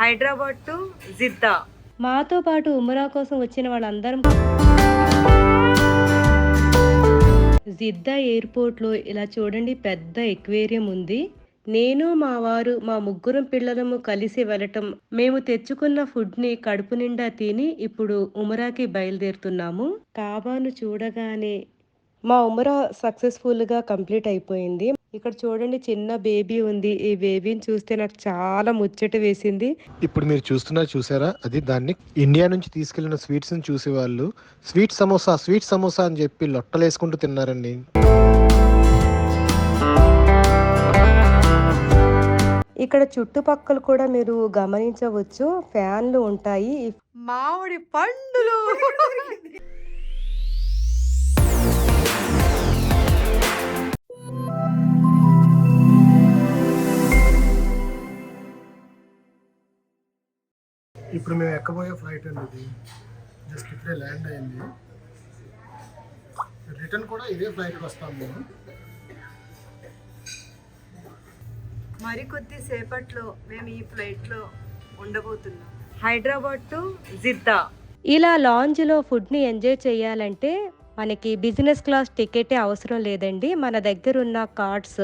Hyderabad to Jeddah. మాతో పాటు ఉమరా కోసం వచ్చిన వాళ్ళందరం జిద్దా ఎయిర్పోర్ట్లో ఇలా చూడండి పెద్ద ఎక్వేరియం ఉంది. నేను మా వారు మా ముగ్గురం పిల్లలము కలిసి వెళ్ళటం మేము తెచ్చుకున్న ఫుడ్ని కడుపు నిండా తిని ఇప్పుడు ఉమరాకి బయలుదేరుతున్నాము. కాబాను చూడగానే మా ఉమరా సక్సెస్ఫుల్గా కంప్లీట్ అయిపోయింది. ఇక్కడ చూడండి చిన్న బేబీ ఉంది. ఈ బేబీని చూస్తే నాకు చాలా ముచ్చట వేసింది. ఇప్పుడు మీరు చూస్తున్నారు చూసారా? అది దాన్ని ఇండియా నుంచి తీసుకెళ్ళిన స్వీట్స్ని చూసేవాళ్ళు. స్వీట్ సమోసా స్వీట్ సమోసా అని చెప్పి లొట్టలేసుకుంటూ తిన్నారండి. ఇక్కడ చుట్టుపక్కల కూడా మీరు గమనించవచ్చు ఫ్యాన్లు ఉంటాయి. మామిడి పండులు. ఇప్పుడు మేము ఎక్కబోయే ఫ్లైట్ అండి ఇది జస్ట్ ఇప్పుడే ల్యాండ్ అయింది. రిటర్న్ కూడా ఇదే ఫ్లైట్కి వస్తాం మేము. మరికొద్ది సేపట్లో మేము ఈ ఫ్లైట్లో ఉండబోతున్నాం. Hyderabad to Jeddah. ఇలా లాంజ్లో ఫుడ్ని ఎంజాయ్ చేయాలంటే మనకి బిజినెస్ క్లాస్ టికెటే అవసరం లేదండి. మన దగ్గర ఉన్న కార్డ్స్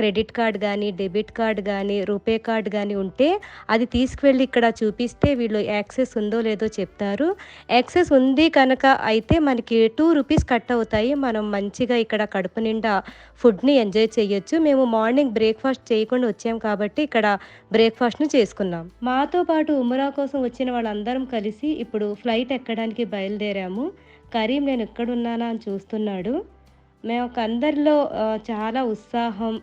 క్రెడిట్ కార్డ్ కానీ డెబిట్ కార్డ్ కానీ రూపే కార్డ్ కానీ ఉంటే అది తీసుకువెళ్ళి ఇక్కడ చూపిస్తే వీళ్ళు యాక్సెస్ ఉందో లేదో చెప్తారు. యాక్సెస్ ఉంది కనుక అయితే మనకి టూ రూపీస్ కట్ అవుతాయి. మనం మంచిగా ఇక్కడ కడుపు నిండా ఫుడ్ని ఎంజాయ్ చేయొచ్చు. మేము మార్నింగ్ బ్రేక్ఫాస్ట్ చేయకుండా వచ్చాం కాబట్టి ఇక్కడ బ్రేక్ఫాస్ట్ను చేసుకున్నాం. మాతో పాటు ఉమరా కోసం వచ్చిన వాళ్ళందరం కలిసి ఇప్పుడు ఫ్లైట్ ఎక్కడానికి బయలుదేరాము. కరీం నేను ఎక్కడున్నానా అని చూస్తున్నాడు. మేము ఒక అందరిలో చాలా ఉత్సాహం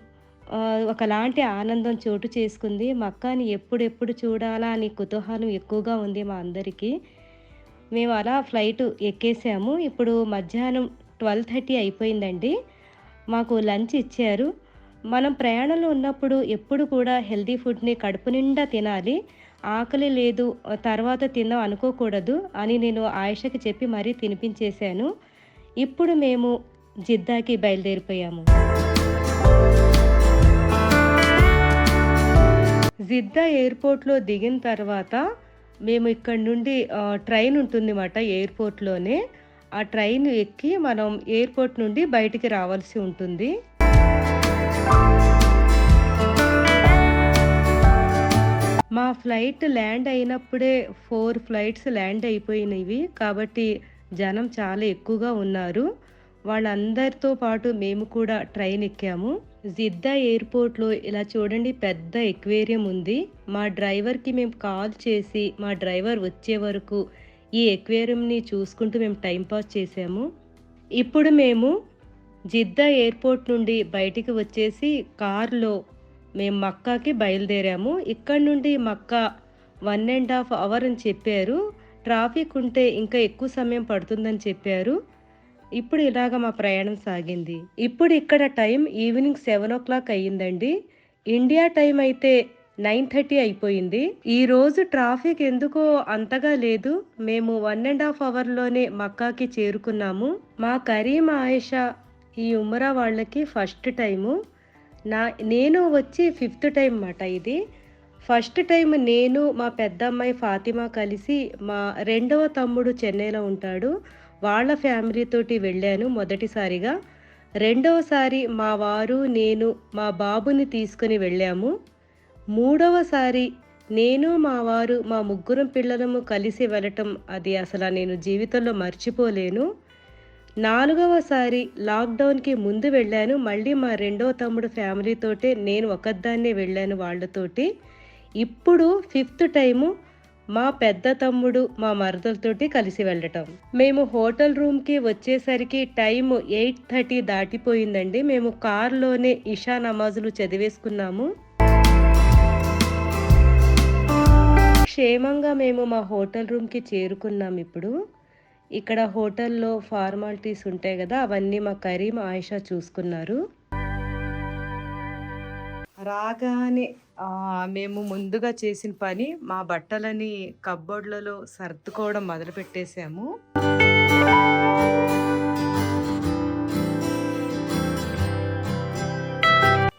ఒకలాంటి ఆనందం చోటు చేసుకుంది. మక్కాని ఎప్పుడెప్పుడు చూడాలా అని కుతూహలం ఎక్కువగా ఉంది మా అందరికీ. మేము అలా ఫ్లైట్ ఎక్కేసాము. ఇప్పుడు మధ్యాహ్నం ట్వెల్వ్ థర్టీ అయిపోయిందండి. మాకు లంచ్ ఇచ్చారు. మనం ప్రయాణంలో ఉన్నప్పుడు ఎప్పుడు కూడా హెల్దీ ఫుడ్ని కడుపు నిండా తినాలి. ఆకలి లేదు తర్వాత తిందాం అనుకోకూడదు అని నేను ఆయుషకి చెప్పి మరీ తినిపించేశాను. ఇప్పుడు మేము జిద్దాకి బయలుదేరిపోయాము. జిద్దా ఎయిర్పోర్ట్లో దిగిన తర్వాత మేము ఇక్కడ నుండి ట్రైన్ ఉంటుంది అన్నమాట ఎయిర్పోర్ట్లోనే. ఆ ట్రైన్ ఎక్కి మనం ఎయిర్పోర్ట్ నుండి బయటికి రావాల్సి ఉంటుంది. మా ఫ్లైట్ ల్యాండ్ అయినప్పుడే ఫోర్ ఫ్లైట్స్ ల్యాండ్ అయిపోయినవి. కాబట్టి జనం చాలా ఎక్కువగా ఉన్నారు. వాళ్ళందరితో పాటు మేము కూడా ట్రైన్ ఎక్కాము. జిద్దా ఎయిర్పోర్ట్లో ఇలా చూడండి పెద్ద ఎక్వేరియం ఉంది. మా డ్రైవర్కి మేము కాల్ చేసి మా డ్రైవర్ వచ్చే వరకు ఈ ఎక్వేరియంని చూసుకుంటూ మేము టైంపాస్ చేసాము. ఇప్పుడు మేము జిద్దా ఎయిర్పోర్ట్ నుండి బయటికి వచ్చేసి కార్లో మేము మక్కాకి బయలుదేరాము. ఇక్కడ నుండి Mecca one and half hour అని చెప్పారు. ట్రాఫిక్ ఉంటే ఇంకా ఎక్కువ సమయం పడుతుందని చెప్పారు. ఇప్పుడు ఇలాగ మా ప్రయాణం సాగింది. ఇప్పుడు ఇక్కడ time evening seven o'clock అయ్యిందండి. ఇండియా టైం అయితే నైన్ థర్టీ అయిపోయింది. ఈ రోజు ట్రాఫిక్ ఎందుకో అంతగా లేదు. మేము వన్ అండ్ హాఫ్ అవర్లోనే మక్కాకి చేరుకున్నాము. మా కరీం ఆయేషా ఈ ఉమరా వాళ్ళకి ఫస్ట్ టైము. నా నేను వచ్చి ఫిఫ్త్ టైం మాట ఇది. ఫస్ట్ టైం నేను మా పెద్దమ్మాయి ఫాతిమా కలిసి మా రెండవ తమ్ముడు చెన్నైలో ఉంటాడు. వాళ్ళ ఫ్యామిలీతోటి వెళ్ళాను మొదటిసారిగా. రెండవసారి మా వారు నేను మా బాబుని తీసుకుని వెళ్ళాము. మూడవసారి నేను మా వారు మా ముగ్గురం పిల్లలము కలిసి వెళ్ళటం అది అసలు నేను జీవితంలో మర్చిపోలేను. నాలుగవసారి లాక్డౌన్కి ముందు వెళ్ళాను. మళ్ళీ మా రెండవ తమ్ముడు ఫ్యామిలీతోటే నేను ఒకదాన్నే వెళ్ళాను వాళ్ళతోటి. ఇప్పుడు ఫిఫ్త్ టైము మా పెద్ద తమ్ముడు మా మరదలతోటి కలిసి వెళ్ళటం. మేము హోటల్ రూమ్కి వచ్చేసరికి టైం ఎయిట్ థర్టీ దాటిపోయిందండి. మేము కార్లోనే ఇషా నమాజులు చదివేసుకున్నాము. క్షేమంగా మేము మా హోటల్ రూమ్కి చేరుకున్నాం ఇప్పుడు. ఇక్కడ హోటల్లో ఫార్మాలిటీస్ ఉంటాయి కదా అవన్నీ మా కరీం ఆయిషా చూసుకున్నారు. రాగానే మేము ముందుగా చేసిన పని మా బట్టలని కబ్బోర్డ్లలో సర్దుకోవడం మొదలుపెట్టేశాము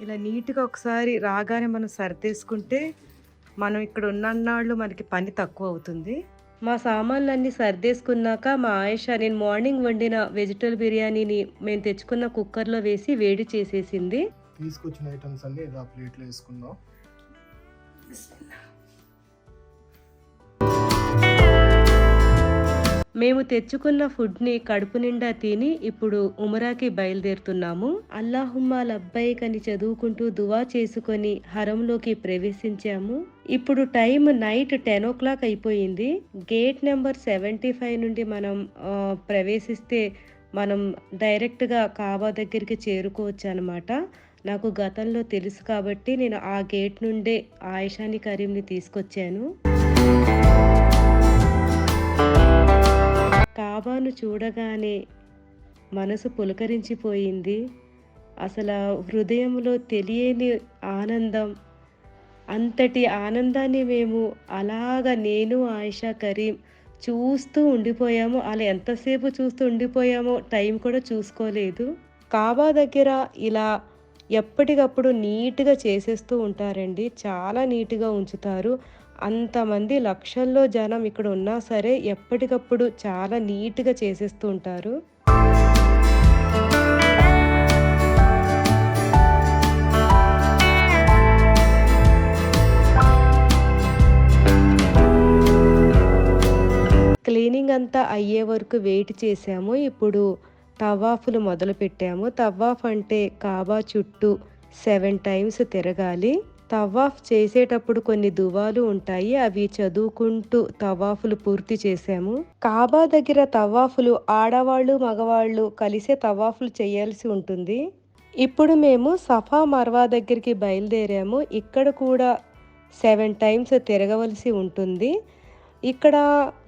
ఇలా నీట్గా ఒకసారి రాగానే మనం సర్దేసుకుంటే మనం ఇక్కడ ఉన్నన్నాళ్ళు మనకి పని తక్కువ అవుతుంది. మా సామాన్లన్నీ సర్దేసుకున్నాక మా ఆయేష నేను మార్నింగ్ వండిన వెజిటబుల్ బిర్యానీని మేము తెచ్చుకున్న కుక్కర్లో వేసి వేడి చేసేసింది. తీసుకొచ్చిన ఐటమ్స్ అన్ని ఇలా ప్లేట్లో వేసుకుందాం మేము తెచ్చుకున్న ఫుడ్ని కడుపు నిండా తిని ఇప్పుడు ఉమరాకి బయలుదేరుతున్నాము. అల్లాహుమ్మా లబ్బాయిక్ అని చదువుకుంటూ దువా చేసుకొని హరంలోకి ప్రవేశించాము. ఇప్పుడు time night ten o'clock అయిపోయింది. గేట్ నెంబర్ సెవెంటీ ఫైవ్ నుండి మనం ప్రవేశిస్తే మనం డైరెక్ట్గా కాబా దగ్గరికి చేరుకోవచ్చు అనమాట నాకు గతంలో తెలుసు కాబట్టి నేను ఆ గేట్ నుండే ఆయిషాని కరీంని తీసుకొచ్చాను. కాబాను చూడగానే మనసు పులకరించిపోయింది. అసలు హృదయంలో తెలియని ఆనందం అంతటి ఆనందాన్ని మేము అలాగ నేను ఆయిషా కరీం చూస్తూ ఉండిపోయాము. అలా ఎంతసేపు చూస్తూ ఉండిపోయామో టైం కూడా చూసుకోలేదు. కాబా దగ్గర ఇలా ఎప్పటికప్పుడు నీట్గా చేసేస్తూ ఉంటారండి. చాలా నీట్గా ఉంచుతారు. అంతమంది లక్షల్లో జనం ఇక్కడ ఉన్నా సరే ఎప్పటికప్పుడు చాలా నీట్గా చేసేస్తూ ఉంటారు. క్లీనింగ్ అంతా అయ్యే వరకు వెయిట్ చేసాము. ఇప్పుడు తవాఫులు మొదలుపెట్టాము. తవాఫ్ అంటే కాబా చుట్టూ సెవెన్ టైమ్స్ తిరగాలి. తవాఫ్ చేసేటప్పుడు కొన్ని దువాలు ఉంటాయి. అవి చదువుకుంటూ తవాఫులు పూర్తి చేశాము. కాబా దగ్గర తవాఫులు ఆడవాళ్ళు మగవాళ్ళు కలిసే తవాఫులు చేయాల్సి ఉంటుంది. ఇప్పుడు మేము సఫా మర్వా దగ్గరికి బయలుదేరాము. ఇక్కడ కూడా సెవెన్ టైమ్స్ తిరగవలసి ఉంటుంది. ఇక్కడ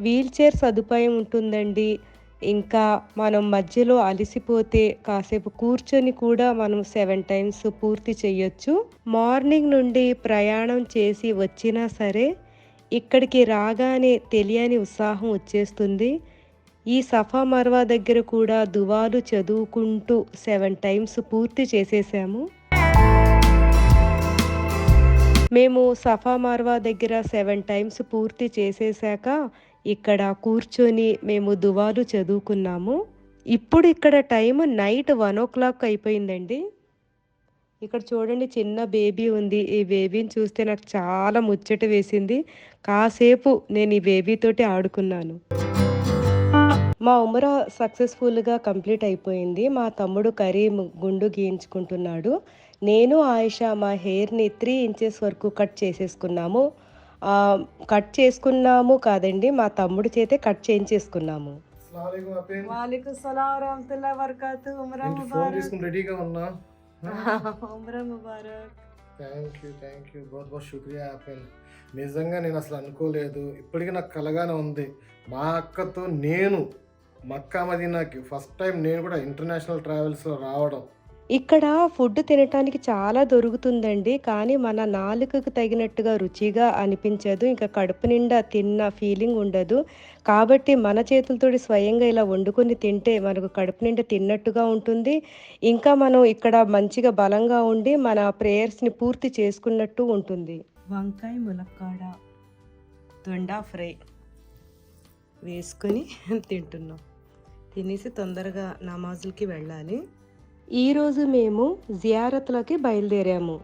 వీల్ చైర్ సదుపాయం ఉంటుందండి. ఇంకా మనం మధ్యలో అలసిపోతే కాసేపు కూర్చొని కూడా మనం సెవెన్ టైమ్స్ పూర్తి చేయొచ్చు మార్నింగ్ నుండి ప్రయాణం చేసి వచ్చినా సరే ఇక్కడికి రాగానే తెలియని ఉత్సాహం వచ్చేస్తుంది. ఈ సఫా మర్వా దగ్గర కూడా దువాలు చదువుకుంటూ సెవెన్ టైమ్స్ పూర్తి చేసేసాము. మేము సఫా మార్వా దగ్గర సెవెన్ టైమ్స్ పూర్తి చేసేసాక ఇక్కడ కూర్చొని మేము దువాలు చదువుకున్నాము. ఇప్పుడు ఇక్కడ time night one o'clock అయిపోయిందండి. ఇక్కడ చూడండి చిన్న బేబీ ఉంది. ఈ బేబీని చూస్తే నాకు చాలా ముచ్చట వేసింది. కాసేపు నేను ఈ బేబీతోటి ఆడుకున్నాను. మా ఉమరా సక్సెస్ఫుల్గా కంప్లీట్ అయిపోయింది. మా తమ్ముడు కరీం గుండు గీయించుకుంటున్నాడు. నేను ఆయిషా మా హెయిర్ని త్రీ ఇంచెస్ వరకు కట్ చేసేసుకున్నాము. కట్ చేసుకున్నాము కాదండి. మా తమ్ముడు చేతే కట్ చేయించేసుకున్నాము. వాలేకుం సలాం రహమతుల్లాహి వబరకాతు ఉమ్రా ఫోన్ ముబారక్. తీసుకుని రెడీగా ఉన్నా? ఉమ్రా Mubarak. Thank you thank you. బహుత్ బహుత్ శుక్రియా యాపిల్ నిజంగా నేను అసలు అనుకోలేదు. ఇప్పటికీ నాకు కలగానే ఉంది. మా అక్కతో నేను మక్కా మదీనాకి ఫస్ట్ టైం నేను కూడా ఇంటర్నేషనల్ ట్రావెల్స్లో రావడం. ఇక్కడ ఫుడ్ తినటానికి చాలా దొరుకుతుందండి కానీ మన నాలుకకు తగినట్టుగా రుచిగా అనిపించదు. ఇంకా కడుపు నిండా తిన్న ఫీలింగ్ ఉండదు. కాబట్టి మన చేతులతోటి స్వయంగా ఇలా వండుకొని తింటే మనకు కడుపు నిండా తిన్నట్టుగా ఉంటుంది. ఇంకా మనం ఇక్కడ మంచిగా బలంగా ఉండి మన ప్రేయర్స్ని పూర్తి చేసుకున్నట్టు ఉంటుంది. వంకాయ ములక్కాడ దొండా ఫ్రై వేసుకొని తింటున్నాం. తినేసి తొందరగా నమాజులకి వెళ్ళాలి. ఈరోజు మేము జియారత్లకి బయలుదేరాము.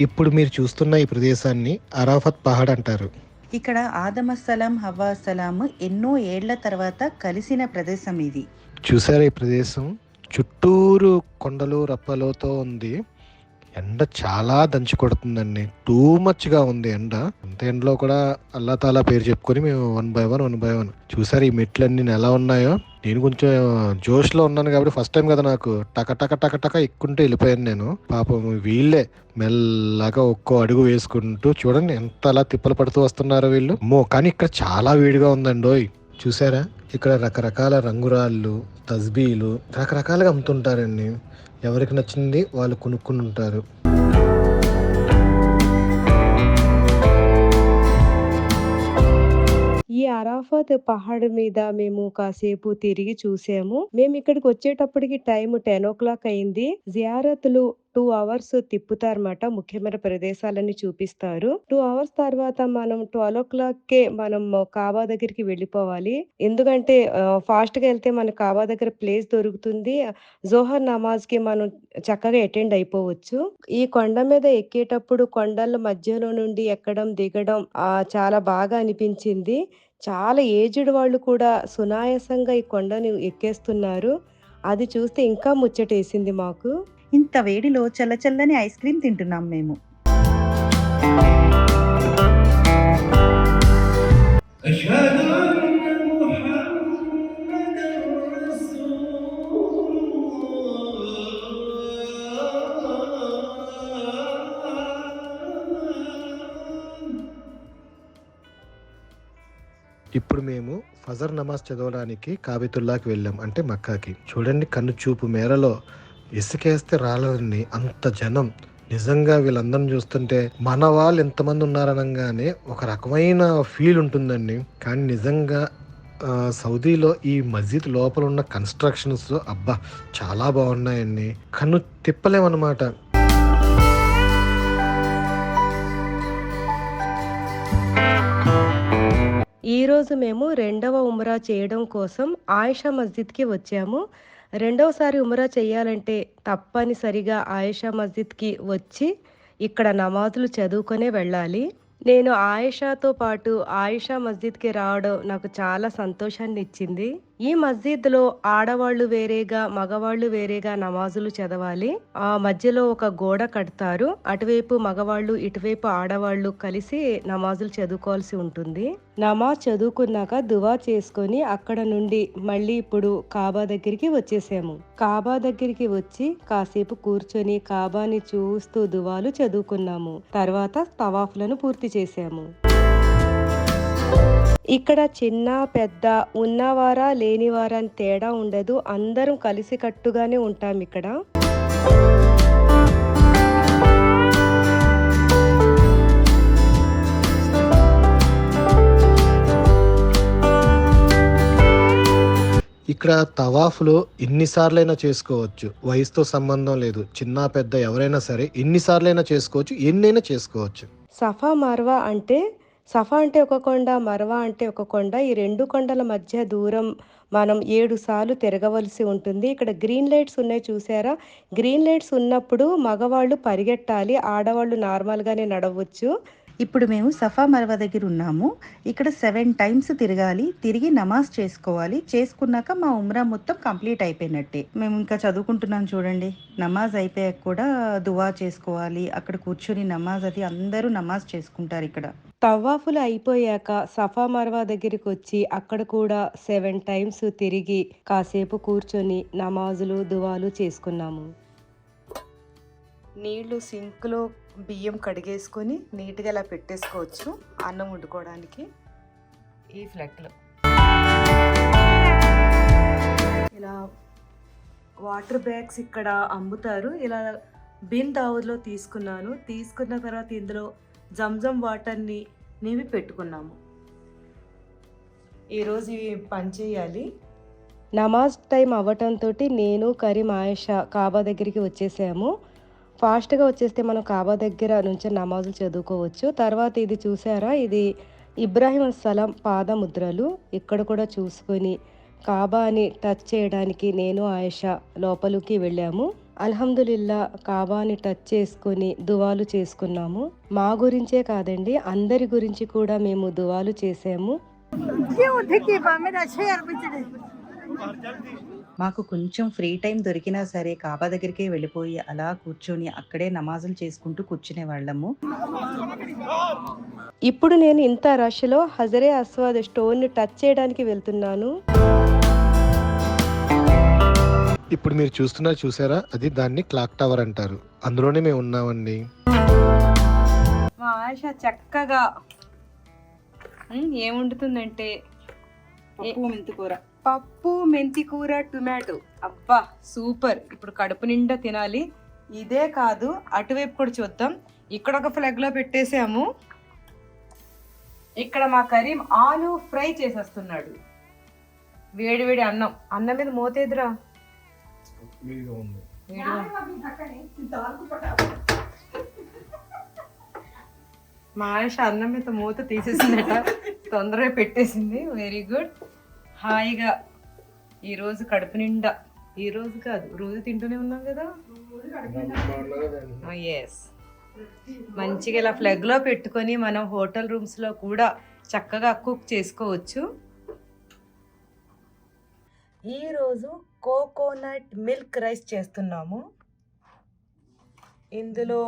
ఇప్పుడు మీరు చూస్తున్న ఈ ప్రదేశాన్ని అరాఫత్ పహాడ్ అంటారు. ఇక్కడ ఆదమస్సలాం హవ్వాసలాం ఎన్నో ఏళ్ళ తర్వాత కలిసిన ప్రదేశం ఇది. చూసారా ఈ ప్రదేశం? చుట్టూరు కొండలు రప్పలతో ఉంది. ఎండ చాలా దంచి కొడుతుందండి. టూ మచ్గా ఉంది ఎండ. అంత ఎండలో కూడా అల్లా తాలా పేరు చెప్పుకొని మేము one by one one by one చూసారు ఈ మెట్లన్నీ ఎలా ఉన్నాయో? నేను కొంచెం జోష్లో ఉన్నాను కాబట్టి ఫస్ట్ టైం కదా నాకు. టక టక టక టక ఎక్కుంటూ వెళ్ళిపోయాను నేను. పాపం వీళ్ళే మెల్లగా ఒక్కో అడుగు వేసుకుంటూ చూడండి ఎంత అలా తిప్పలు పడుతూ వస్తున్నారో వీళ్ళు. మో కానీ ఇక్కడ చాలా వేడిగా ఉందండి ఓయ్ చూసారా? ఇక్కడ రకరకాల రంగురాళ్ళు తస్బీలు రకరకాలుగా అమ్ముతుంటారండి ఎవరికి నచ్చింది వాళ్ళు కొనుక్కుని ఉంటారు ఈ అరాఫత్ పహాడ్ మీద మేము కాసేపు తిరిగి చూసాము. మేము ఇక్కడికి వచ్చేటప్పటికి టైం టెన్ ఓ క్లాక్ అయింది. జియారత్లు టూ అవర్స్ తిప్పుతారన్నమాట. ముఖ్యమైన ప్రదేశాలని చూపిస్తారు. టూ అవర్స్ తర్వాత మనం 12:00కే మనం కాబా దగ్గరికి వెళ్ళిపోవాలి. ఎందుకంటే ఫాస్ట్ ఫాస్ట్‌గా వెళ్తే మన కాబా దగ్గర ప్లేస్ దొరుకుతుంది. జోహర్ నమాజ్‌కి మనం చక్కగా అటెండ్ అయిపోవచ్చు. ఈ కొండ మీద ఎక్కేటప్పుడు కొండల మధ్యలో నుండి ఎక్కడం, దిగడం చాలా బాగా అనిపించింది. చాలా ఏజ్డ్ వాళ్ళు కూడా సునాయాసంగా ఈ కొండని ఎక్కేస్తున్నారు. అది చూస్తే ఇంకా ముచ్చటేసింది మాకు. ఇంత వేడిలో చల్లచల్లని ఐస్ క్రీమ్ తింటున్నాం మేము. ఇప్పుడు మేము ఫజర్ నమాజ్ చదవడానికి కాబితుల్లాకి వెళ్ళాం అంటే మక్కాకి. చూడండి కన్ను చూపు మేరలో ఇసుకేస్తే రాలేదండి. అంత జనం. నిజంగా వీళ్ళందరిని చూస్తుంటే మన వాళ్ళు ఎంతమంది ఉన్నారనగానే ఒక రకమైన ఫీల్ ఉంటుందండి. కానీ నిజంగా సౌదీలో ఈ మస్జిద్ లోపల ఉన్న కన్స్ట్రక్షన్స్ అబ్బా చాలా బాగున్నాయండి. కన్ను తిప్పలేమన్నమాట. ఈరోజు మేము రెండవ ఉమ్రా చేయడం కోసం ఆయిషా మస్జిద్‌కి వచ్చాము. రెండవసారి ఉమరా చేయాలంటే తప్పనిసరిగా ఆయిషా మస్జిద్‌కి వచ్చి ఇక్కడ నమాజులు చదువుకొనే వెళ్ళాలి. నేను ఆయిషాతో పాటు ఆయిషా మస్జిద్‌కి రావడం నాకు చాలా సంతోషాన్ని ఇచ్చింది ఈ మస్జిద్‌లో ఆడవాళ్ళు వేరేగా, మగవాళ్ళు వేరేగా నమాజులు చదవాలి. ఆ మధ్యలో ఒక గోడ కడతారు. అటువైపు మగవాళ్ళు, ఇటువైపు ఆడవాళ్ళు కలిసి నమాజులు చదువుకోవాల్సి ఉంటుంది. నమాజ్ చదువుకున్నాక దువా చేసుకొని అక్కడ నుండి మళ్ళీ ఇప్పుడు కాబా దగ్గరికి వచ్చేసాము. కాబా దగ్గరికి వచ్చి కాసేపు కూర్చొని కాబాని చూస్తూ దువాలు చదువుకున్నాము. తర్వాత తవాఫ్లను పూర్తి చేశాము. ఇక్కడ చిన్న, పెద్ద, ఉన్నవారా, లేనివారా అని తేడా ఉండదు. అందరం కలిసికట్టుగానే ఉంటాం ఇక్కడ. ఇక్కడ తవాఫ్లో ఎన్నిసార్లైనా చేసుకోవచ్చు వయసుతో సంబంధం లేదు చిన్న పెద్ద ఎవరైనా సరే ఎన్నిసార్లైనా చేసుకోవచ్చు ఎన్నైనా చేసుకోవచ్చు సఫా, మర్వా అంటే సఫా అంటే ఒక కొండ, మర్వా అంటే ఒక కొండ. ఈ రెండు కొండల మధ్య దూరం మనం ఏడు సార్లు తిరగవలసి ఉంటుంది. ఇక్కడ గ్రీన్ లైట్స్ ఉన్నాయి చూసారా? గ్రీన్ లైట్స్ ఉన్నప్పుడు మగవాళ్ళు పరిగెట్టాలి. ఆడవాళ్ళు నార్మల్‌గానే నడవచ్చు. ఇప్పుడు మేము సఫా మర్వా దగ్గర ఉన్నాము. ఇక్కడ 7 టైమ్స్ తిరగాలి. తిరిగి నమాజ్ చేసుకోవాలి. చేసుకున్నాక మా ఉమ్రా మొత్తం కంప్లీట్ అయిపోయినట్టే. మేము ఇంకా చదువుకుంటున్నాం చూడండి. నమాజ్ అయిపోయాక కూడా దువా చేసుకోవాలి. అక్కడ కూర్చొని నమాజ్ అది అందరూ నమాజ్ చేసుకుంటారు ఇక్కడ. తవ్వాఫులు అయిపోయాక సఫా, మర్వా దగ్గరికొచ్చి అక్కడ కూడా 7 టైమ్స్ తిరిగి కాసేపు కూర్చొని నమాజులు, దువాలు చేసుకున్నాము. నీళ్ళు సింక్‌లో బియ్యం కడిగేసుకొని నీట్‌గా ఇలా పెట్టేసుకోవచ్చు. అన్నం వండుకోవడానికి. ఈ ఫ్లెక్‌లో. ఇలా వాటర్ బ్యాగ్స్ ఇక్కడ అమ్ముతారు. ఇలా బిన్ దావుద్‌లో తీసుకున్నాను. తీసుకున్న తర్వాత ఇందులో జంజం వాటర్‌ని నింపి పెట్టుకున్నాము. ఈరోజు ఇవి పనిచేయాలి. నమాజ్ టైం అవ్వటంతోటి నేను, కరీం, ఆయిషా కాబా దగ్గరికి వచ్చేసాము. ఫాస్ట్‌గా వచ్చేస్తే మనం కాబా దగ్గర నుంచి నమాజులు చదువుకోవచ్చు. తర్వాత ఇది చూసారా? ఇది ఇబ్రాహిం అస్సలాం పాదముద్రలు. ఇక్కడ కూడా చూసుకొని కాబాని టచ్ చేయడానికి నేను, ఆయేషా లోపలికి వెళ్ళాము. అల్హమ్దులిల్లా కాబాని టచ్ చేసుకొని దువాలు చేసుకున్నాము. మా గురించే కాదండి అందరి గురించి కూడా మేము దువాలు చేసాము. మాకు కొంచెం ఫ్రీ టైం దొరికినా సరే కాబా దగ్గరికే వెళ్ళిపోయి అలా కూర్చొని అక్కడే నమాజులు చేసుకుంటూ కూర్చునేవాళ్ళము. ఇప్పుడు నేను ఇంత రష్‌లో హజరే అస్వాద్ స్టోన్‌ని టచ్ చేయడానికి వెళ్తున్నాను. ఇప్పుడు మీరు చూస్తున్నారు చూసారా అది దాన్ని క్లాక్ టవర్ అంటారు అందులోనే మేము ఉన్నామండి మా ఆశ చక్కగా ఉమ్, ఏం వండుతుందంటే పప్పు మెంతికూర. పప్పు మెంతి కూర టొమాటో. అబ్బా సూపర్. ఇప్పుడు కడుపు నిండా తినాలి. ఇదే కాదు అటువైపు కూడా చూద్దాం. ఇక్కడ ఒక ఫ్లగ్లో పెట్టేసాము ఇక్కడ మా కరీం ఆలు ఫ్రై చేసేస్తున్నాడు. వేడి వేడి అన్నం. అన్నం మీద మోతేదిరా మా ఆయుష అన్నం మీద మూత తీసేసిందట. తొందరగా పెట్టేసింది. వెరీ గుడ్ హాయిగా ఈరోజు కడుపు నిండా. ఈ రోజు కాదు రోజు తింటూనే ఉన్నాం కదా? ఎస్ మంచిగా ఇలా ఫ్లగ్లో పెట్టుకొని మనం హోటల్ రూమ్స్లో కూడా చక్కగా కుక్ చేసుకోవచ్చు. ఈరోజు కోకోనట్ మిల్క్ రైస్ చేస్తున్నాము. ఇందులో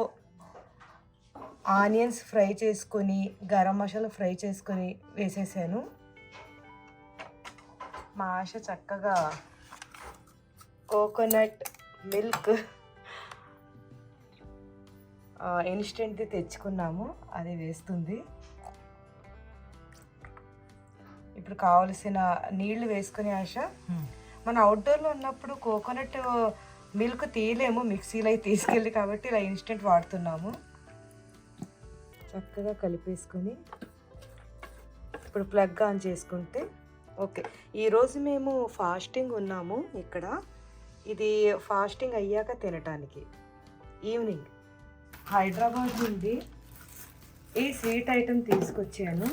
ఆనియన్స్ ఫ్రై చేసుకొని గరం మసాలా ఫ్రై చేసుకొని వేసేసాను. మా ఆశ చక్కగా కోకోనట్ మిల్క్ ఇన్స్టెంట్ది తెచ్చుకున్నాము. అది వేస్తుంది. ఇప్పుడు కావలసిన నీళ్ళు వేసుకుని ఆశ. మన అవుట్డోర్లో ఉన్నప్పుడు కోకోనట్ మిల్క్ తీయలేము. మిక్సీలో అయి తీసుకెళ్ళి కాబట్టి ఇలా ఇన్స్టెంట్ వాడుతున్నాము. చక్కగా కలిపేసుకొని ఇప్పుడు ప్లగ్ ఆన్ చేసుకుంటే ఓకే. ఈరోజు మేము ఫాస్టింగ్ ఉన్నాము ఇక్కడ. ఇది ఫాస్టింగ్ అయ్యాక తినటానికి. ఈవినింగ్. హైదరాబాద్ నుండి ఈ స్వీట్ ఐటెం తీసుకొచ్చాను.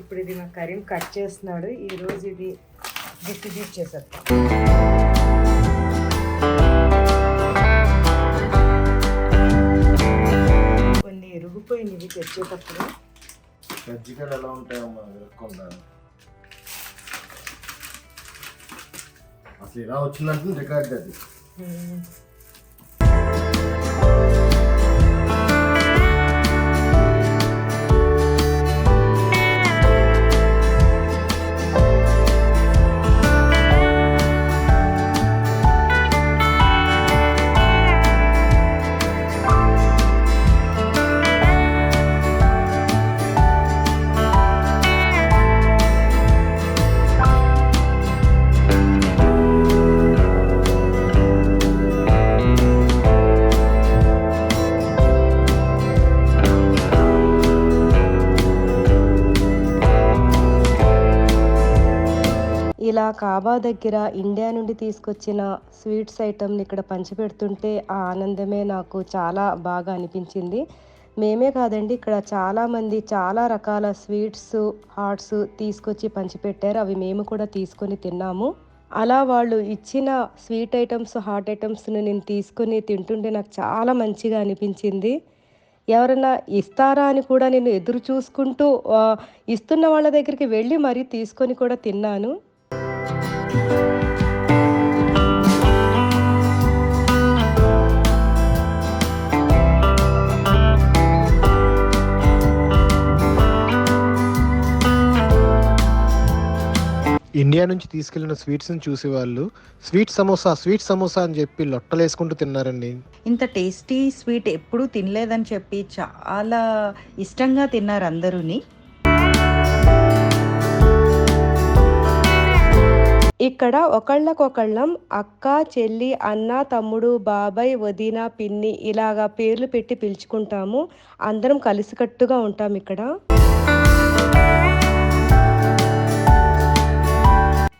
ఇప్పుడు ఇది మా కరీం కట్ చేస్తున్నాడు. ఈరోజు ఇది డిస్ట్రిబ్యూట్ చేసేస్తాం ఎరుగుపోయినవి తెచ్చేటప్పుడు కజ్జికాయలు ఎలా ఉంటాయమ్మా విరక్కుండా అసలు ఇలా వచ్చిందంటే రికార్డ్ అది. కాబా దగ్గర ఇండియా నుండి తీసుకొచ్చిన స్వీట్స్ ఐటమ్ని ఇక్కడ పంచిపెడుతుంటే ఆ ఆనందమే నాకు చాలా బాగా అనిపించింది. మేమే కాదండి ఇక్కడ చాలామంది చాలా రకాల స్వీట్స్ హాట్స్ తీసుకొచ్చి పంచిపెట్టారు. అవి మేము కూడా తీసుకొని తిన్నాము. అలా వాళ్ళు ఇచ్చిన స్వీట్ ఐటమ్స్ హాట్ ఐటమ్స్ని నేను తీసుకొని తింటుంటే నాకు చాలా మంచిగా అనిపించింది. ఎవరైనా ఇస్తారా అని కూడా నేను ఎదురు చూసుకుంటూ ఇస్తున్న వాళ్ళ దగ్గరికి వెళ్ళి మరీ తీసుకొని కూడా తిన్నాను. ఇండియా నుంచి తీసుకెళ్ళిన స్వీట్స్ని చూసేవాళ్ళు స్వీట్ సమోసా స్వీట్ సమోసా అని చెప్పి లొట్టలేసుకుంటూ తిన్నారండి. ఇంత టేస్టీ స్వీట్ ఎప్పుడూ తినలేదని చెప్పి చాలా ఇష్టంగా తిన్నారు అందరూని. ఇక్కడ ఒకళ్ళకొకళ్ళం అక్క చెల్లి అన్న తమ్ముడు బాబాయ్ వదిన పిన్ని ఇలాగా పేర్లు పెట్టి పిలుచుకుంటాము. అందరం కలిసికట్టుగా ఉంటాం ఇక్కడ.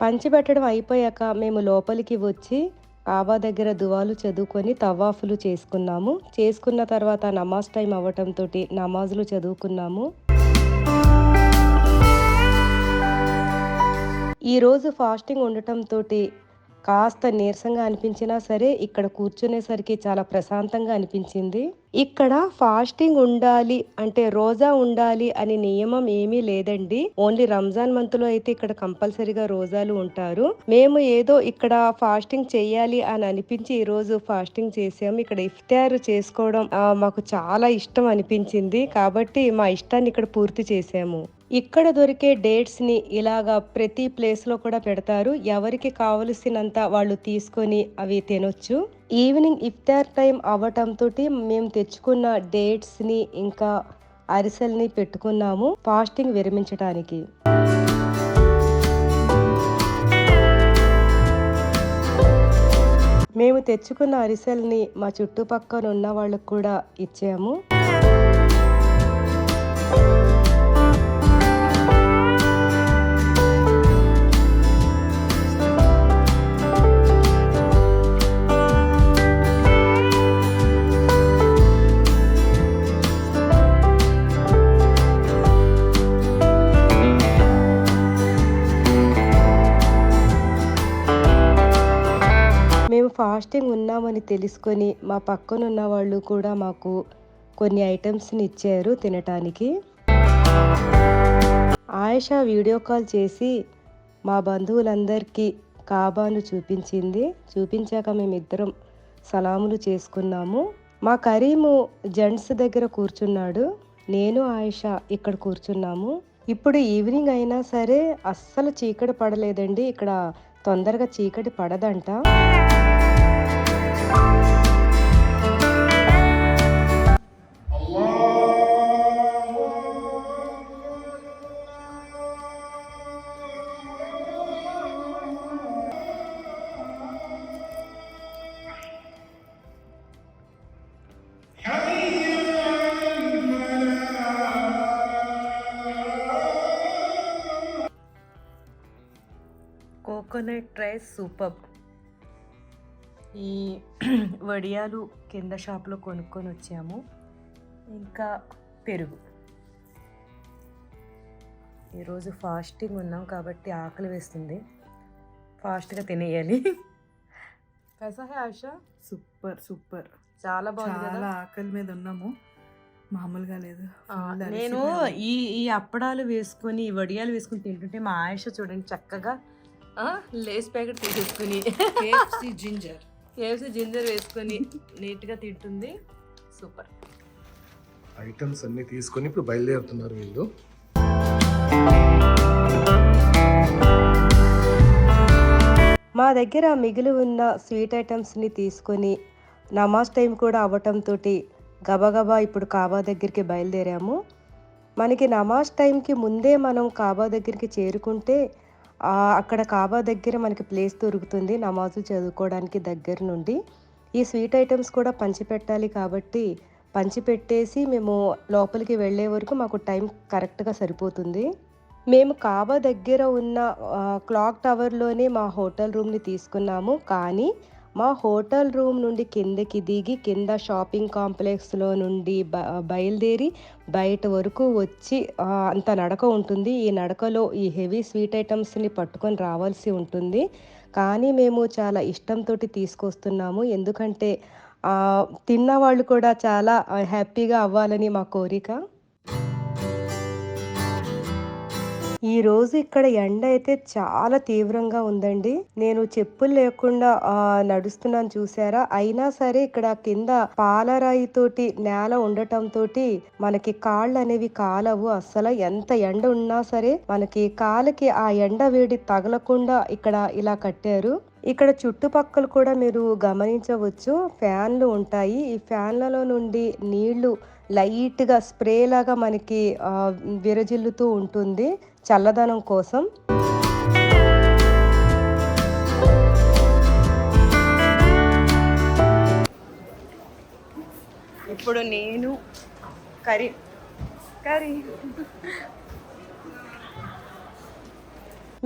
పంచిపెట్టడం అయిపోయాక మేము లోపలికి వచ్చి కాబా దగ్గర దువాలు చదువుకొని తవాఫులు చేసుకున్నాము. చేసుకున్న తర్వాత నమాజ్ టైం అవ్వటంతో నమాజులు చదువుకున్నాము. ఈరోజు ఫాస్టింగ్ ఉండటంతో కాస్త నీరసంగా అనిపించినా సరే ఇక్కడ కూర్చునేసరికి చాలా ప్రశాంతంగా అనిపించింది. ఇక్కడ ఫాస్టింగ్ ఉండాలి అంటే రోజా ఉండాలి అనే నియమం ఏమీ లేదండి. ఓన్లీ రంజాన్ మంత్లో అయితే ఇక్కడ కంపల్సరీగా రోజాలు ఉంటారు. మేము ఏదో ఇక్కడ ఫాస్టింగ్ చేయాలి అని అనిపించి ఈ రోజు ఫాస్టింగ్ చేసాము ఇక్కడ ఇఫ్తార్ చేసుకోవడం మాకు చాలా ఇష్టం అనిపించింది. కాబట్టి మా ఇష్టాన్ని ఇక్కడ పూర్తి చేసాము. ఇక్కడ దొరికే డేట్స్ని ఇలాగా ప్రతి ప్లేస్లో కూడా పెడతారు. ఎవరికి కావలసినంత వాళ్ళు తీసుకొని అవి తినొచ్చు. ఈవినింగ్ ఇఫ్తార్ టైం అవ్వటంతో మేము తెచ్చుకున్న డేట్స్ని ఇంకా అరిసెల్ని పెట్టుకున్నాము ఫాస్టింగ్ విరమించడానికి మేము తెచ్చుకున్న అరిసెల్ని మా చుట్టుపక్కల ఉన్న వాళ్ళకు కూడా ఇచ్చాము. ఫాస్టింగ్ ఉన్నామని తెలుసుకొని మా పక్కనున్న వాళ్ళు కూడా మాకు కొన్ని ఐటమ్స్ని ఇచ్చారు తినటానికి. ఆయుష వీడియో కాల్ చేసి మా బంధువులందరికీ కాబాను చూపించింది. చూపించాక మేమిద్దరం సలాములు చేసుకున్నాము. మా కరీము జెంట్స్ దగ్గర కూర్చున్నాడు. నేను ఆయుష ఇక్కడ కూర్చున్నాము. ఇప్పుడు ఈవినింగ్ అయినా సరే అస్సలు చీకటి పడలేదండి. ఇక్కడ తొందరగా చీకటి పడదంట. కోకోనట్ రైస్ సూపర్ ఈ వడియాలు కింద షాప్లో కొనుక్కొని వచ్చాము. ఇంకా పెరుగు. ఈరోజు ఫాస్టింగ్ ఉన్నాం కాబట్టి ఆకలి వేస్తుంది. ఫాస్ట్గా తినేయాలి. కైసా ఆశా సూపర్ సూపర్. చాలా బాగుంది చాలా ఆకలి మీద ఉన్నాము. మామూలుగా లేదు. నేను. ఈ ఈ అప్పడాలు వేసుకొని ఈ వడియాలు వేసుకుని తింటుంటే మా ఆయుష చూడండి చక్కగా ఆ, లేస్ ప్యాకెట్ తీసేసుకుని. జింజర్. కేఎఫ్సీ జింజర్ వేసుకొని నీట్గా తింటుంది. సూపర్. ఐటమ్స్ అన్ని తీసుకొని ఇప్పుడు బయలుదేరుతున్నారు వీళ్ళు. మా దగ్గర మిగిలి ఉన్న స్వీట్ ఐటమ్స్ని తీసుకొని నమాజ్ టైం కూడా అవ్వటంతో గబగబా ఇప్పుడు కాబా దగ్గరికి బయలుదేరాము. మనకి నమాజ్ టైంకి ముందే మనం కాబా దగ్గరికి చేరుకుంటే అక్కడ కాబా దగ్గర మనకి ప్లేస్ దొరుకుతుంది నమాజు చదువుకోవడానికి దగ్గర నుండి. ఈ స్వీట్ ఐటమ్స్ కూడా పంచిపెట్టాలి కాబట్టి పంచిపెట్టేసి మేము లోపలికి వెళ్ళే వరకు మాకు టైం కరెక్ట్గా సరిపోతుంది. మేము కాబా దగ్గర ఉన్న క్లాక్ టవర్లోనే మా హోటల్ రూమ్ని తీసుకున్నాము. కానీ మా హోటల్ రూమ్ నుండి కిందకి దిగి కింద షాపింగ్ కాంప్లెక్స్లో నుండి బ బయలుదేరి బయట వరకు వచ్చి అంత నడక ఉంటుంది. ఈ నడకలో ఈ హెవీ స్వీట్ ఐటమ్స్ని పట్టుకొని రావాల్సి ఉంటుంది. కానీ మేము చాలా ఇష్టంతో తీసుకొస్తున్నాము. ఎందుకంటే తిన్న వాళ్ళు కూడా చాలా హ్యాపీగా అవ్వాలని మా కోరిక. ఈ రోజు ఇక్కడ ఎండ అయితే చాలా తీవ్రంగా ఉందండి. నేను చెప్పులు లేకుండా ఆ, నడుస్తున్నాను చూసారా? అయినా సరే ఇక్కడ కింద పాలరాయి తోటి నేల ఉండటం తోటి మనకి కాళ్ళు అనేవి కాలవు. అస్సలు ఎంత ఎండ ఉన్నా సరే మనకి కాళ్ళకి ఆ ఎండ వేడి తగలకుండా ఇక్కడ ఇలా కట్టారు. ఇక్కడ చుట్టుపక్కల కూడా మీరు గమనించవచ్చు ఫ్యాన్లు ఉంటాయి. ఈ ఫ్యాన్లలో నుండి నీళ్ళు లైట్గా స్ప్రే లాగా మనకి విరజిల్లుతూ ఉంటుంది. చల్లదనం కోసం. ఇప్పుడు నేను కర్రీ కర్రీ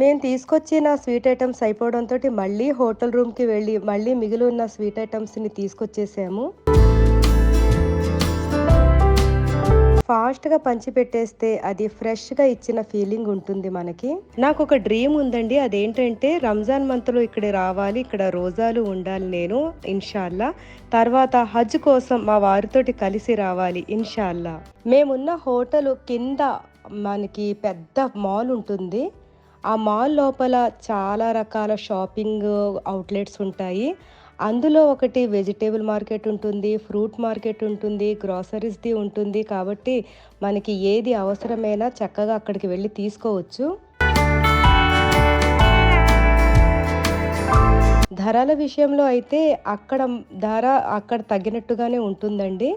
మేము తీసుకొచ్చిన స్వీట్ ఐటమ్స్ అయిపోవడంతో మళ్ళీ హోటల్ రూమ్కి వెళ్ళి మళ్ళీ మిగిలి ఉన్న స్వీట్ ఐటమ్స్ని తీసుకొచ్చేసాము. ఫాస్ట్గా పంచిపెట్టేస్తే అది ఫ్రెష్గా ఇచ్చిన ఫీలింగ్ ఉంటుంది మనకి. నాకు ఒక డ్రీమ్ ఉందండి. అదేంటంటే రంజాన్ మంత్లో ఇక్కడ రావాలి ఇక్కడ రోజాలు ఉండాలి నేను ఇన్షాల్లా. తర్వాత హజ్ కోసం మా వారితోటి కలిసి రావాలి ఇన్షాల్లా. మేమున్న హోటల్ కింద మనకి పెద్ద మాల్ ఉంటుంది. ఆ మాల్ లోపల చాలా రకాల షాపింగ్ అవుట్లెట్స్ ఉంటాయి. అందులో ఒకటి వెజిటేబుల్ మార్కెట్ ఉంటుంది ఫ్రూట్ మార్కెట్ ఉంటుంది గ్రాసరీస్ది ఉంటుంది. కాబట్టి మనకి ఏది అవసరమైనా చక్కగా అక్కడికి వెళ్ళి తీసుకోవచ్చు. ధరల విషయంలో అయితే అక్కడ ధర అక్కడ తగ్గినట్టుగానే ఉంటుందండి.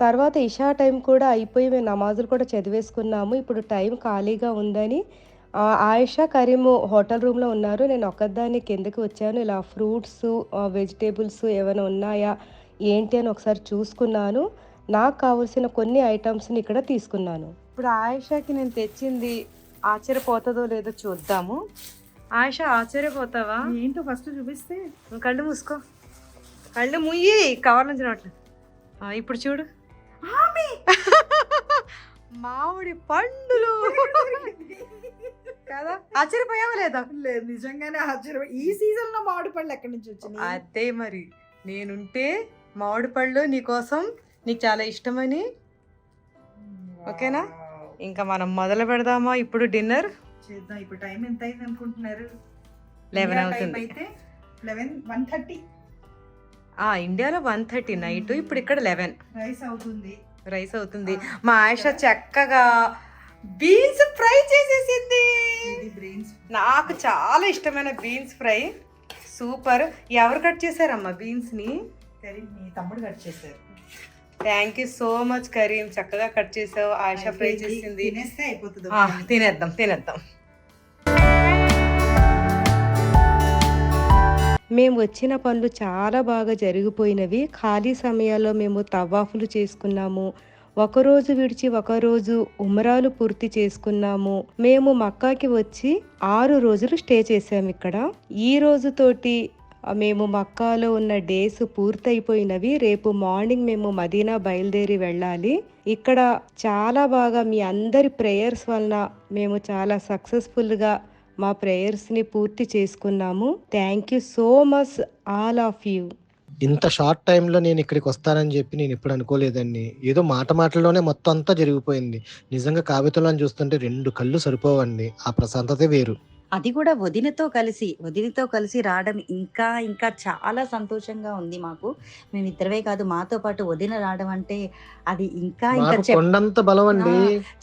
తర్వాత ఇషా టైం కూడా అయిపోయి మేము నమాజులు కూడా చదివేసుకున్నాము. ఇప్పుడు టైం ఖాళీగా ఉందని ఆయిషా కరీము హోటల్ రూమ్లో ఉన్నారు. నేను ఒక్కదాన్ని కిందకి వచ్చాను. ఇలా ఫ్రూట్స్ వెజిటేబుల్స్ ఏమైనా ఉన్నాయా ఏంటి అని ఒకసారి చూసుకున్నాను. నాకు కావలసిన కొన్ని ఐటమ్స్ని ఇక్కడ తీసుకున్నాను. ఇప్పుడు ఆయిషాకి నేను తెచ్చింది ఆశ్చర్యపోతుందో లేదో చూద్దాము. ఆయిషా ఆశ్చర్యపోతావా? ఏంటో ఫస్ట్ చూపిస్తే? కళ్ళు మూసుకో. కళ్ళు ముయ్యి కవర్ నుంచి రావట్లేదు ఇప్పుడు చూడు. మామిడి పండులు. కదా? ఆశ్చర్యపోయావా లేదా? లేదు నిజంగానే ఆశ్చర్యం ఈ సీజన్లో మామిడి పళ్ళు ఎక్కడి నుంచి వచ్చినాయి? అదే మరి. నేనుంటే మామిడి పళ్ళు నీకోసం నీకు చాలా ఇష్టమని. ఓకేనా? ఇంకా మనం మొదలు పెడదామా? ఇప్పుడు డిన్నర్? చేద్దాం. ఇప్పుడు టైం ఎంత అయింది అనుకుంటున్నారు? లెవెన్ అవుతుంది. అయితే లెవెన్ వన్ థర్టీ. ఆ ఇండియాలో వన్ థర్టీ నైట్. ఇప్పుడు ఇక్కడ లెవెన్. రైస్ అవుతుంది. రైస్ అవుతుంది. మా ఆయిష చక్కగా బీన్స్ ఫ్రై చేసేసింది. నాకు చాలా ఇష్టమైన బీన్స్ ఫ్రై. సూపర్. ఎవరు కట్ చేశారమ్మా బీన్స్ని మీ తమ్ముడు కట్ చేశారు. Thank you so much Karim. చక్కగా కట్ చేసావు. ఆయిష ఫ్రై. చేసింది. తినేద్దాం తినేద్దాం. మేము వచ్చిన పనులు చాలా బాగా జరిగిపోయినవి. ఖాళీ సమయాల్లో మేము తవాఫులు చేసుకున్నాము. ఒకరోజు విడిచి ఒకరోజు ఉమరాలు పూర్తి చేసుకున్నాము. మేము మక్కాకి వచ్చి ఆరు రోజులు స్టే చేసాము ఇక్కడ. ఈ రోజుతోటి మేము మక్కాలో ఉన్న డేస్ పూర్తయిపోయినవి. రేపు మార్నింగ్ మేము మదీనా బయలుదేరి వెళ్ళాలి. ఇక్కడ చాలా బాగా మీ అందరి ప్రేయర్స్ వలన మేము చాలా సక్సెస్ఫుల్గా మా ప్రేయర్స్ని పూర్తి చేసుకున్నాము. Thank you so much all of you. ఇంత షార్ట్ టైంలో నేను ఇక్కడికి వస్తానని చెప్పి నేను ఎప్పుడు అనుకోలేదండి. ఏదో మాట మాటల్లోనే మొత్తం అంతా జరిగిపోయింది. నిజంగా కాగితంలో చూస్తుంటే రెండు కళ్ళు సరిపోవండి. ఆ ప్రశాంతతే వేరు. అది కూడా వదినతో కలిసి వదినతో కలిసి రావడం ఇంకా ఇంకా చాలా సంతోషంగా ఉంది మాకు. మేము ఇద్దరమే కాదు మాతో పాటు వదిన రావడం అంటే అది ఇంకా ఇంకా బలం అండి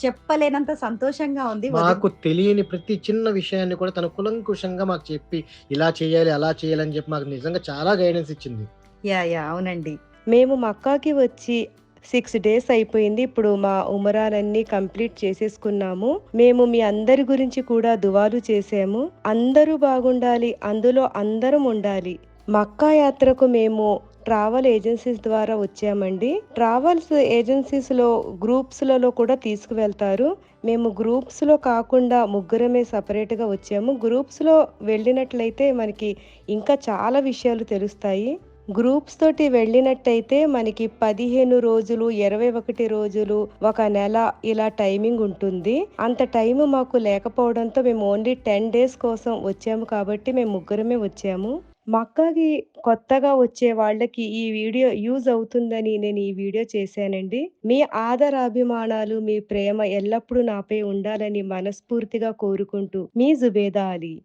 చెప్పలేనంత సంతోషంగా ఉంది మాకు తెలియని ప్రతి చిన్న విషయాన్ని కూడా తన కులంకుశంగా మాకు చెప్పి ఇలా చేయాలి అలా చేయాలని చెప్పి మాకు నిజంగా చాలా గైడెన్స్ ఇచ్చింది. యా యా అవునండి. మేము మక్కాకి వచ్చి సిక్స్ డేస్ అయిపోయింది. ఇప్పుడు మా ఉమరాలన్నీ కంప్లీట్ చేసేసుకున్నాము. మేము మీ అందరి గురించి కూడా దువాలు చేసాము. అందరూ బాగుండాలి. అందులో అందరం ఉండాలి. మక్కా యాత్రకు మేము ట్రావెల్ ఏజెన్సీస్ ద్వారా వచ్చామండి. ట్రావెల్స్ ఏజెన్సీస్లో గ్రూప్స్లలో కూడా తీసుకువెళ్తారు. మేము గ్రూప్స్లో కాకుండా ముగ్గురమే సపరేట్గా వచ్చాము. గ్రూప్స్లో వెళ్ళినట్లయితే మనకి ఇంకా చాలా విషయాలు తెలుస్తాయి. గ్రూప్స్ తోటి వెళ్ళినట్టయితే మనకి పదిహేను రోజులు ఇరవై ఒకటి రోజులు ఒక నెల ఇలా టైమింగ్ ఉంటుంది. అంత టైం మాకు లేకపోవడంతో మేము ఓన్లీ టెన్ డేస్ కోసం వచ్చాము కాబట్టి మేము ముగ్గురమే వచ్చాము. మక్కాకి కొత్తగా వచ్చే వాళ్ళకి ఈ వీడియో యూజ్ అవుతుందని నేను ఈ వీడియో చేశానండి. మీ ఆదరాభిమానాలు మీ ప్రేమ ఎల్లప్పుడూ నాపై ఉండాలని మనస్ఫూర్తిగా కోరుకుంటూ మీ జుబేదా అలీ.